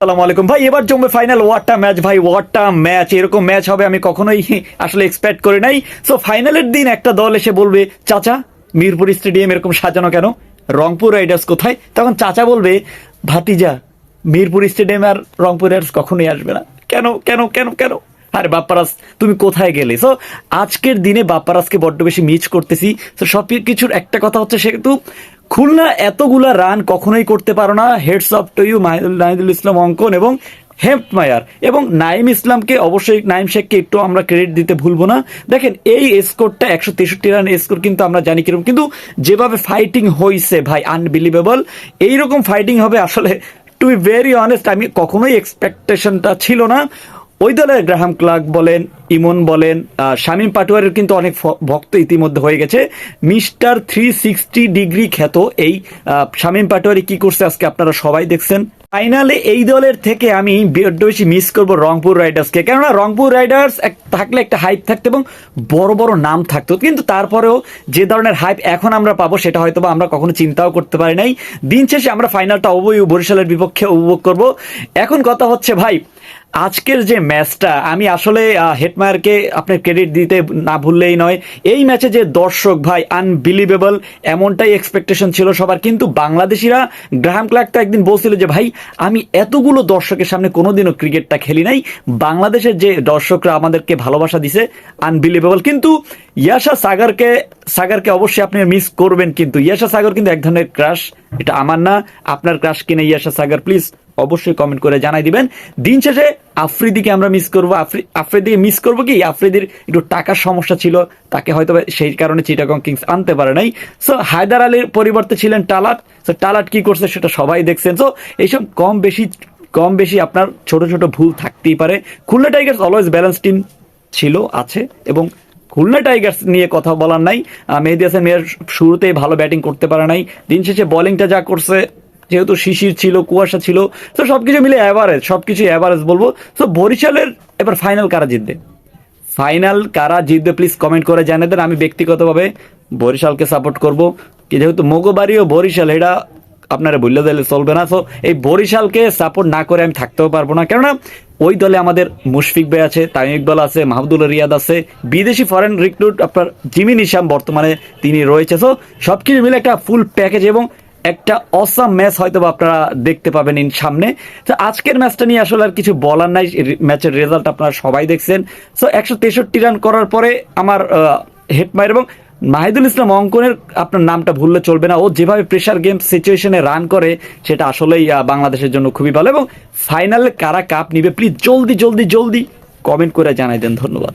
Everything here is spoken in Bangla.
আসসালামু আলাইকুম। ভাই, এবার জমবে ফাইনাল ওয়াটটা ম্যাচ ভাই ওয়াটটা ম্যাচ এরকম ম্যাচ হবে, আমি কখনোই আসলে এক্সপেক্ট করি নাই। সো ফাইনালের দিন একটা দল এসে বলবে, চাচা, মিরপুর স্টেডিয়াম এরকম সাজানো কেন? রংপুর রাইডার্স কোথায়? তখন চাচা বলবে, ভাতিজা, মিরপুর স্টেডিয়াম আর রংপুর রাইডার্স কখনোই আসবে না। কেন কেন কেন কেন? আরে বাপ্পারাস তুমি কোথায় গেলে? সো আজকের দিনে বাপ্পারাসকে বড্ড বেশি মিস করতেছি। তো সব কিছুর একটা কথা হচ্ছে সেহেতু খুলনা এতগুলা রান কখনোই করতে পারো না। Hats off to you Nahidul Islam Ankon এবং হেম্পমায়ার এবং নাইম ইসলামকে অবশ্যই, নাইম শেখকে একটু আমরা ক্রেডিট দিতে ভুলবো না। দেখেন, এই স্কোরটা একশো তেষট্টি রান স্কোর কিন্তু আমরা জানি কীরকম। কিন্তু যেভাবে ফাইটিং হয়েছে ভাই আনবিলিভেবল এইরকম ফাইটিং হবে আসলে টু বি ভেরি অনেস্ট আমি কখনোই এক্সপেকটেশনটা ছিল না। ওই দলের গ্রাহাম ক্লার্ক বলেন, ইমন বলেন শামীম পাটোয়ারের কিন্তু অনেক ভক্ত ইতিমধ্যে হয়ে গেছে। মিস্টার থ্রি সিক্সটি ডিগ্রি খ্যাত এই শামীম পাটোয়ারি কি করছে আজকে আপনারা সবাই দেখছেন। ফাইনালে এই দলের থেকে আমি বেশি মিস করব রংপুর রাইডার্সকে। কেননা রংপুর রাইডার্স এক- থাকলে একটা হাইপ থাকতো এবং বড় বড় নাম থাকতো। কিন্তু তারপরেও যে ধরনের হাইপ এখন আমরা পাবো, সেটা হয়তো বা আমরা কখনো চিন্তাও করতে পারি নাই। দিন শেষে আমরা ফাইনালটা অবৈ বরিশালের বিপক্ষে উপভোগ করব। এখন কথা হচ্ছে, ভাই, আজকের যে ম্যাচটা আমি আসলে হেডমায়ারকে আপনার ক্রেডিট দিতে না ভুললেই নয়। এই ম্যাচে যে দর্শক, ভাই আনবিলিভেবল এমনটাই এক্সপেকটেশন ছিল সবার। কিন্তু বাংলাদেশিরা, গ্রাহাম ক্লার্ক তো একদিন বলছিল যে, ভাই, আমি এতগুলো দর্শকের সামনে কোনোদিনও ক্রিকেটটা খেলি নাই। বাংলাদেশের যে দর্শকরা আমাদেরকে ভালোবাসা দিছে আনবিলিভেবল কিন্তু ইয়াশা সাগরকে সাগরকে অবশ্যই আপনি মিস করবেন কিন্তু, ইয়াশা সাগর কিন্তু এক ধরনের ক্রাশ এটা আমার না, আপনার ক্রাশ কিনে ইয়াশা সাগর? প্লিজ অবশ্যই কমেন্ট করে জানাই দিবেন। দিন শেষে আফ্রিদিকে আমরা মিস করব। আফ্রি- আফ্রিদিকে মিস করব কি? আফ্রিদির একটু টাকার সমস্যা ছিল, তাকে হয়তো সেই কারণে চিটাগং কিংস আনতে পারে নাই। সো হায়দার আলীর পরিবর্তে ছিলেন টালাট। সো টালাট কি করছে সেটা সবাই দেখছেন। সো এইসব কম বেশি কম বেশি আপনার ছোট ছোট ভুল থাকতেই পারে। Khulna tigers always balance team ছিল, আছে, এবং খুলনা টাইগার্স নিয়ে কথা বলার নাই। মেহেদি হাসান মেয়ের শুরুতেই ভালো ব্যাটিং করতে পারে নাই। দিন শেষে বোলিংটা যা করছে, যেহেতু শিশির ছিল, কুয়াশা ছিল, তো সবকিছু মিলে অ্যাভারেজ সবকিছু অ্যাভারেজ বলব। তো বরিশালের, এবার ফাইনাল কারা জিতবে? ফাইনাল কারা জিতবে প্লিজ কমেন্ট করে জানিয়ে দেন। আমি ব্যক্তিগতভাবে বরিশালকে সাপোর্ট করব। যেহেতু মগবাড়ি ও বরিশাল এটা আপনারা বললে দিলে চলবে না। সো এই বরিশালকে সাপোর্ট না করে আমি থাকতেও পারব না। কেননা ওই দলে আমাদের মুশফিক ভাই আছে, তামিম ইকবাল আছে মাহমুদুল রিয়াদ আছে। বিদেশি ফরেন রিক্রুট আপনার জিমি নিশাম বর্তমানে তিনি রয়েছে। সো সব কিছু মিলে একটা ফুল প্যাকেজ এবং একটা অসাম ম্যাচ হয়তো আপনারা দেখতে পাবেন ইন সামনে। তো আজকের ম্যাচটা নিয়ে আসলে আর কিছু বলার নাই। ম্যাচের রেজাল্ট আপনারা সবাই দেখছেন। সো একশো তেষট্টি রান করার পরে আমার হেডমায়ার এবং মাহিদুল ইসলাম অঙ্কনের আপনার নামটা ভুললে চলবে না। ও যেভাবে প্রেশার গেম সিচুয়েশনে রান করে, সেটা আসলেই বাংলাদেশের জন্য খুবই ভালো। এবং ফাইনালে কারা কাপ নিবে প্লিজ জলদি জলদি জলদি কমেন্ট করে জানাই দেন। ধন্যবাদ।